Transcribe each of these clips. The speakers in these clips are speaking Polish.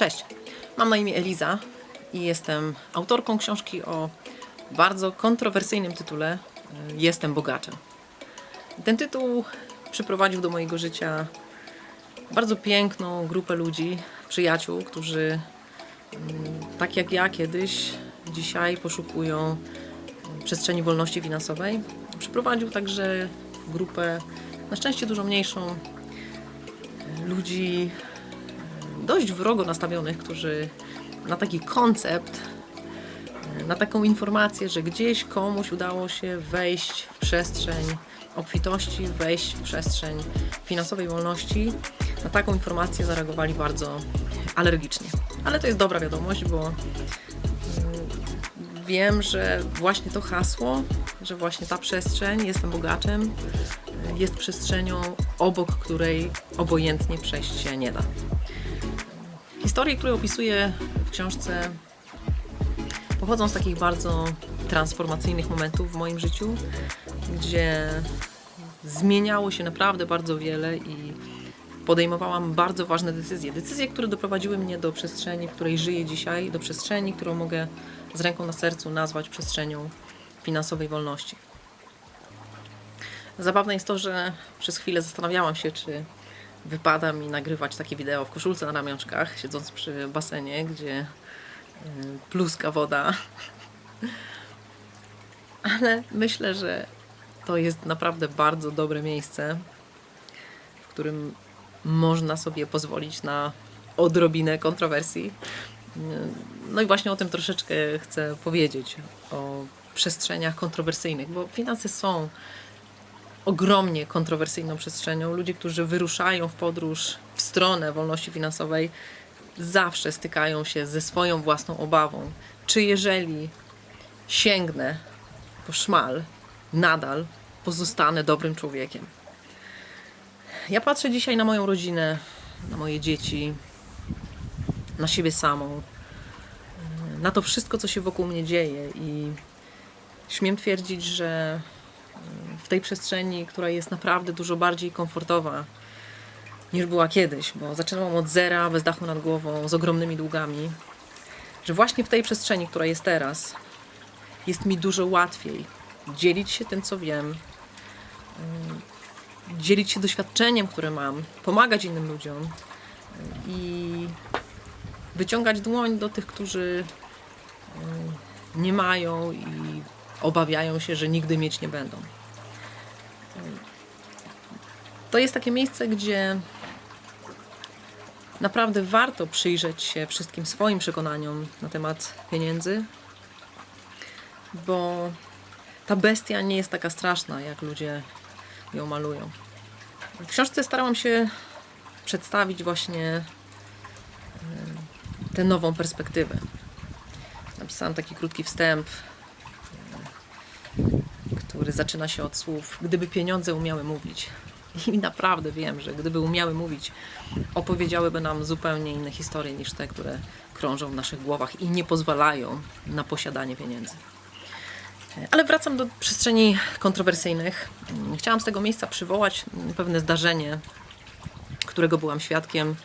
Cześć, mam na imię Eliza i jestem autorką książki o bardzo kontrowersyjnym tytule y, Jestem bogaczem. Ten tytuł przyprowadził do mojego życia bardzo piękną grupę ludzi, przyjaciół, którzy mm, tak jak ja kiedyś, dzisiaj poszukują y, przestrzeni wolności finansowej. Przyprowadził także grupę, na szczęście dużo mniejszą, y, ludzi dość wrogo nastawionych, którzy na taki koncept, na taką informację, że gdzieś komuś udało się wejść w przestrzeń obfitości, wejść w przestrzeń finansowej wolności, na taką informację zareagowali bardzo alergicznie. Ale to jest dobra wiadomość, bo mm, wiem, że właśnie to hasło, że właśnie ta przestrzeń, jestem bogaczem, jest przestrzenią, obok której obojętnie przejść się nie da. Historie, które opisuję w książce, pochodzą z takich bardzo transformacyjnych momentów w moim życiu, gdzie zmieniało się naprawdę bardzo wiele i podejmowałam bardzo ważne decyzje. Decyzje, które doprowadziły mnie do przestrzeni, w której żyję dzisiaj, do przestrzeni, którą mogę z ręką na sercu nazwać przestrzenią finansowej wolności. Zabawne jest to, że przez chwilę zastanawiałam się, czy wypada mi nagrywać takie wideo w koszulce na ramionczkach, siedząc przy basenie, gdzie y, pluska woda. Ale myślę, że to jest naprawdę bardzo dobre miejsce, w którym można sobie pozwolić na odrobinę kontrowersji. Y, No i właśnie o tym troszeczkę chcę powiedzieć, o przestrzeniach kontrowersyjnych, bo finanse są ogromnie kontrowersyjną przestrzenią. Ludzie, którzy wyruszają w podróż w stronę wolności finansowej, zawsze stykają się ze swoją własną obawą. Czy jeżeli sięgnę po szmal, nadal pozostanę dobrym człowiekiem? Ja patrzę dzisiaj na moją rodzinę, na moje dzieci, na siebie samą, na to wszystko, co się wokół mnie dzieje i śmiem twierdzić, że w tej przestrzeni, która jest naprawdę dużo bardziej komfortowa niż była kiedyś, bo zaczynałam od zera, bez dachu nad głową, z ogromnymi długami, że właśnie w tej przestrzeni, która jest teraz, jest mi dużo łatwiej dzielić się tym, co wiem, ym, dzielić się doświadczeniem, które mam, pomagać innym ludziom ym, i wyciągać dłoń do tych, którzy ym, nie mają i obawiają się, że nigdy mieć nie będą. To jest takie miejsce, gdzie naprawdę warto przyjrzeć się wszystkim swoim przekonaniom na temat pieniędzy, bo ta bestia nie jest taka straszna, jak ludzie ją malują. W książce starałam się przedstawić właśnie e, tę nową perspektywę. Napisałam taki krótki wstęp, który zaczyna się od słów: Gdyby pieniądze umiały mówić. I naprawdę wiem, że gdyby umiały mówić, opowiedziałyby nam zupełnie inne historie niż te, które krążą w naszych głowach i nie pozwalają na posiadanie pieniędzy. Ale wracam do przestrzeni kontrowersyjnych. Chciałam z tego miejsca przywołać pewne zdarzenie, którego byłam świadkiem,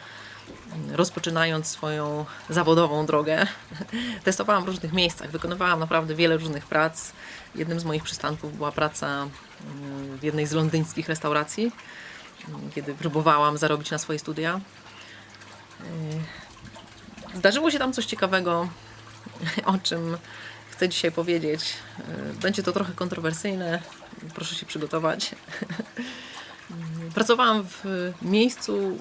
rozpoczynając swoją zawodową drogę. Testowałam w różnych miejscach, wykonywałam naprawdę wiele różnych prac. Jednym z moich przystanków była praca mm, w jednej z londyńskich restauracji, mm, kiedy próbowałam zarobić na swoje studia. Yy, Zdarzyło się tam coś ciekawego, o czym chcę dzisiaj powiedzieć. Yy, Będzie to trochę kontrowersyjne, proszę się przygotować. Yy, Pracowałam w miejscu,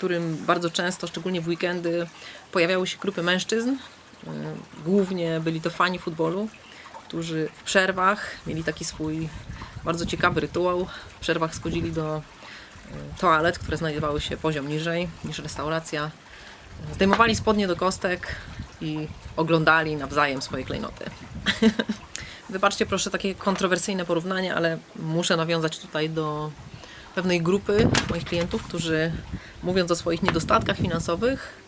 którym bardzo często, szczególnie w weekendy, pojawiały się grupy mężczyzn. Yy, Głównie byli to fani futbolu, którzy w przerwach mieli taki swój bardzo ciekawy rytuał. W przerwach schodzili do yy, toalet, które znajdowały się poziom niżej niż restauracja. Zdejmowali spodnie do kostek i oglądali nawzajem swoje klejnoty. Wybaczcie proszę takie kontrowersyjne porównanie, ale muszę nawiązać tutaj do pewnej grupy moich klientów, którzy mówiąc o swoich niedostatkach finansowych,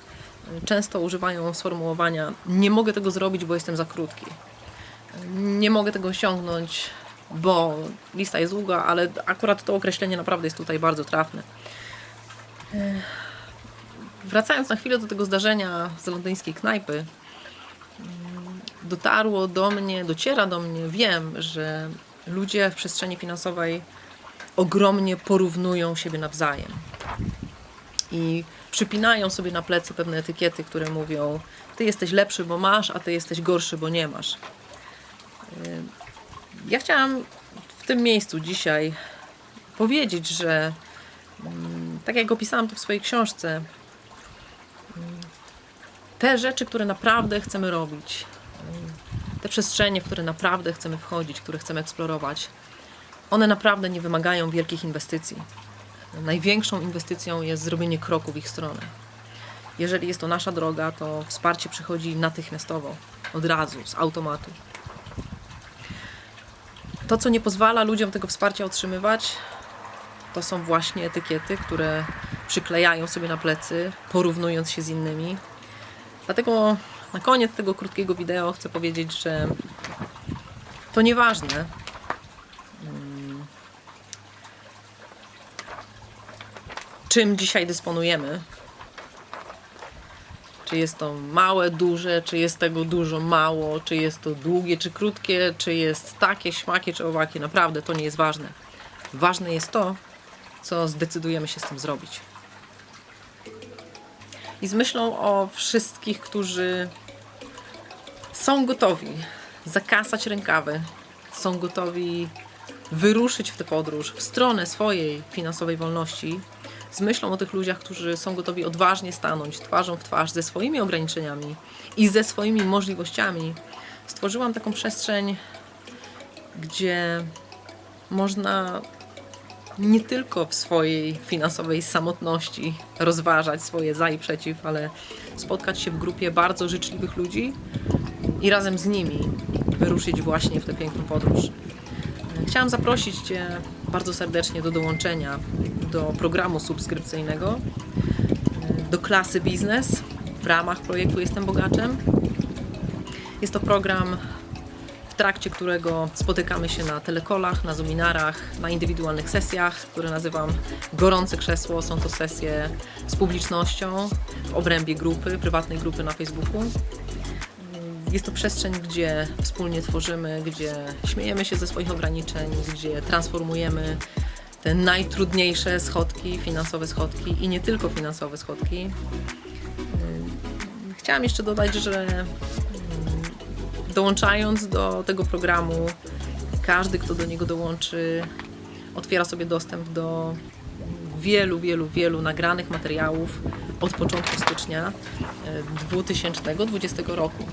często używają sformułowania: Nie mogę tego zrobić, bo jestem za krótki. Nie mogę tego osiągnąć, bo lista jest długa, ale akurat to określenie naprawdę jest tutaj bardzo trafne. wracając na chwilę do tego zdarzenia z londyńskiej knajpy, dotarło do mnie, dociera do mnie, wiem, że ludzie w przestrzeni finansowej ogromnie porównują siebie nawzajem i przypinają sobie na plecy pewne etykiety, które mówią: Ty jesteś lepszy, bo masz, a ty jesteś gorszy, bo nie masz. Y, Ja chciałam w tym miejscu dzisiaj powiedzieć, że mm, tak jak opisałam to w swojej książce, mm, te rzeczy, które naprawdę chcemy robić, mm, te przestrzenie, w które naprawdę chcemy wchodzić, które chcemy eksplorować, one naprawdę nie wymagają wielkich inwestycji. Największą inwestycją jest zrobienie kroku w ich stronę. Jeżeli jest to nasza droga, to wsparcie przychodzi natychmiastowo, od razu, z automatu. To, co nie pozwala ludziom tego wsparcia otrzymywać, to są właśnie etykiety, które przyklejają sobie na plecy, porównując się z innymi. Dlatego na koniec tego krótkiego wideo chcę powiedzieć, że to nieważne, czym dzisiaj dysponujemy. Czy jest to małe, duże, czy jest tego dużo, mało, czy jest to długie, czy krótkie, czy jest takie, śmakie, czy owakie. Naprawdę to nie jest ważne. Ważne jest to, co zdecydujemy się z tym zrobić. I z myślą o wszystkich, którzy są gotowi zakasać rękawy, są gotowi wyruszyć w tę podróż w stronę swojej finansowej wolności, z myślą o tych ludziach, którzy są gotowi odważnie stanąć twarzą w twarz ze swoimi ograniczeniami i ze swoimi możliwościami, stworzyłam taką przestrzeń, gdzie można nie tylko w swojej finansowej samotności rozważać swoje za i przeciw, ale spotkać się w grupie bardzo życzliwych ludzi i razem z nimi wyruszyć właśnie w tę piękną podróż. Chciałam zaprosić Cię bardzo serdecznie do dołączenia do programu subskrypcyjnego, do klasy biznes w ramach projektu Jestem Bogaczem. Jest to program, w trakcie którego spotykamy się na telekolach, na zominarach, na indywidualnych sesjach, które nazywam Gorące Krzesło. Są to sesje z publicznością w obrębie grupy, prywatnej grupy na Facebooku. Jest to przestrzeń, gdzie wspólnie tworzymy, gdzie śmiejemy się ze swoich ograniczeń, gdzie transformujemy te najtrudniejsze schodki, finansowe schodki i nie tylko finansowe schodki. Chciałam jeszcze dodać, że dołączając do tego programu, każdy, kto do niego dołączy, otwiera sobie dostęp do wielu, wielu, wielu nagranych materiałów od początku stycznia e, 2020 roku.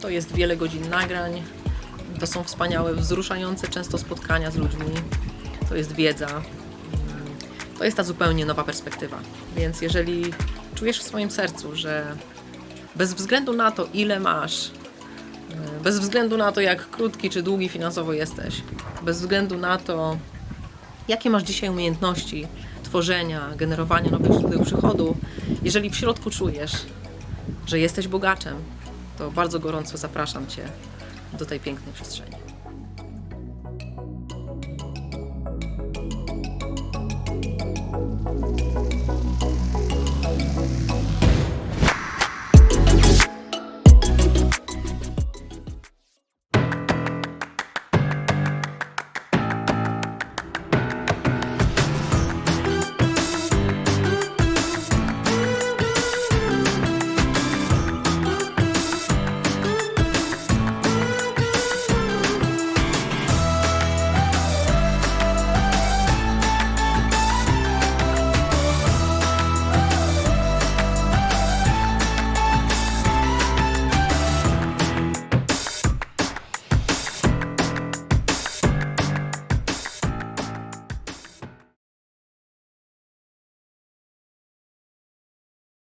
To jest wiele godzin nagrań, to są wspaniałe, wzruszające często spotkania z ludźmi, to jest wiedza. Mm, To jest ta zupełnie nowa perspektywa. Więc jeżeli czujesz w swoim sercu, że bez względu na to, ile masz, e, bez względu na to, jak krótki czy długi finansowo jesteś, bez względu na to, jakie masz dzisiaj umiejętności tworzenia, generowania nowych źródeł przychodu, jeżeli w środku czujesz, że jesteś bogaczem, to bardzo gorąco zapraszam Cię do tej pięknej przestrzeni.